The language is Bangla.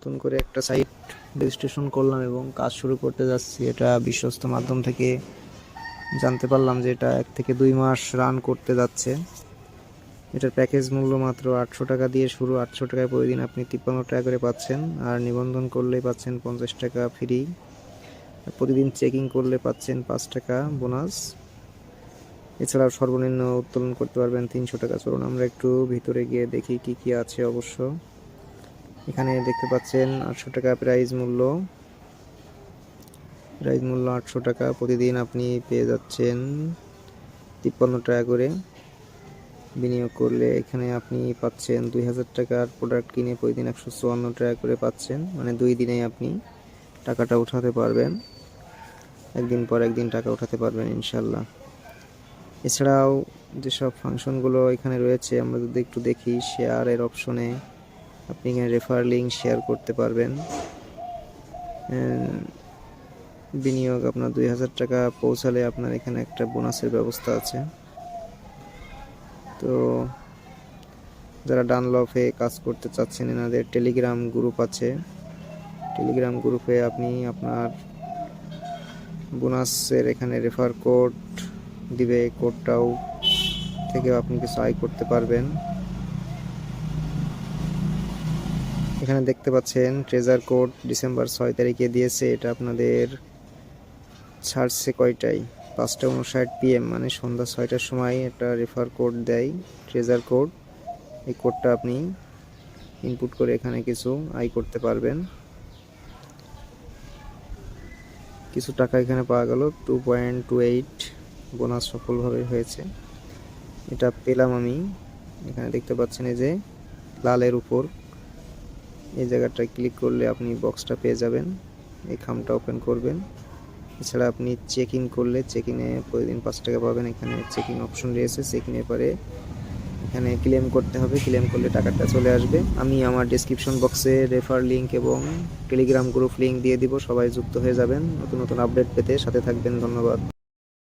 নতুন করে একটা সাইট রেজিস্ট্রেশন করলাম এবং কাজ শুরু করতে যাচ্ছি। এটা বিশ্বস্ত মাধ্যম থেকে জানতে পারলাম যে এটা এক থেকে দুই মাস রান করতে যাচ্ছে। এটার প্যাকেজ মূল্য মাত্র আটশো টাকা দিয়ে শুরু। আটশো টাকায় প্রতিদিন আপনি তিপ্পান্ন টাকা করে পাচ্ছেন। আর নিবন্ধন করলেই পাচ্ছেন পঞ্চাশ টাকা ফ্রি প্রতিদিন চেকিং করলে পাচ্ছেন পাঁচ টাকা বোনাস এছাড়াও সর্বনিম্ন উত্তোলন করতে পারবেন তিনশো টাকা। চলুন আমরা একটু ভিতরে গিয়ে দেখি কি কি আছে অবশ্য। এখানে দেখতে পাচ্ছেন আটশো টাকা প্রাইস মূল্য। প্রাইস মূল্য আটশো টাকা। প্রতিদিন আপনি পেয়ে যাচ্ছেন তিপ্পান্ন টাকা করে। বিনিয়োগ করলে এখানে আপনি পাচ্ছেন দুই হাজার টাকার প্রোডাক্ট কিনে প্রতিদিন একশো চুয়ান্ন টাকা করে পাচ্ছেন। মানে দুই দিনেই আপনি টাকাটা উঠাতে পারবেন। একদিন পর একদিন টাকা উঠাতে পারবেন ইনশাল্লাহ এছাড়াও যেসব ফাংশনগুলো এখানে রয়েছে, আমরা যদি একটু দেখি শেয়ারের অপশনে আপনি এখানে রেফার লিঙ্ক শেয়ার করতে পারবেন। বিনিয়োগ আপনার দুই হাজার টাকা পৌঁছালে আপনার এখানে একটা বোনাসের ব্যবস্থা আছে। তো যারা ডানলফে কাজ করতে চাচ্ছেন, এনাদের টেলিগ্রাম গ্রুপ আছে। টেলিগ্রাম গ্রুপে আপনি আপনার বোনাসের এখানে রেফার কোড দিবে। কোডটাও থেকে আপনি কিছু আয় করতে পারবেন। এখানে দেখতে পাচ্ছেন ট্রেজার কোড ডিসেম্বর ছয় তারিখে দিয়েছে, এটা আপনাদের ছাড়ছে কয়টায়? পাঁচটা উনষাট পিএম মানে সন্ধ্যা ছয়টার সময় একটা রেফার কোড দেয় ট্রেজার কোড এই কোডটা আপনি ইনপুট করে এখানে কিছু আয় করতে পারবেন। কিছু টাকা এখানে পাওয়া গেল two point two eight bonus সফলভাবে হয়েছে। এটা পেলাম আমি, এখানে দেখতে পাচ্ছেন এই যে, লালের উপর। এই জায়গাটা ক্লিক করলে আপনি বক্সটা পেয়ে যাবেন। এই খামটা ওপেন করবেন। এছাড়া আপনি চেক ইন করলে চেক ইনে প্রতিদিন পাঁচ টাকা পাবেন। এখানে চেকিং অপশন রয়েছে। চেক ইনে পরে এখানে ক্লেম করতে হবে। ক্লেম করলে টাকাটা চলে আসবে। আমি আমার ডিসক্রিপশন বক্সে রেফার লিঙ্ক এবং টেলিগ্রাম গ্রুপ লিঙ্ক দিয়ে দিব। সবাই যুক্ত হয়ে যাবেন। নতুন নতুন আপডেট পেতে সাথে থাকবেন। ধন্যবাদ।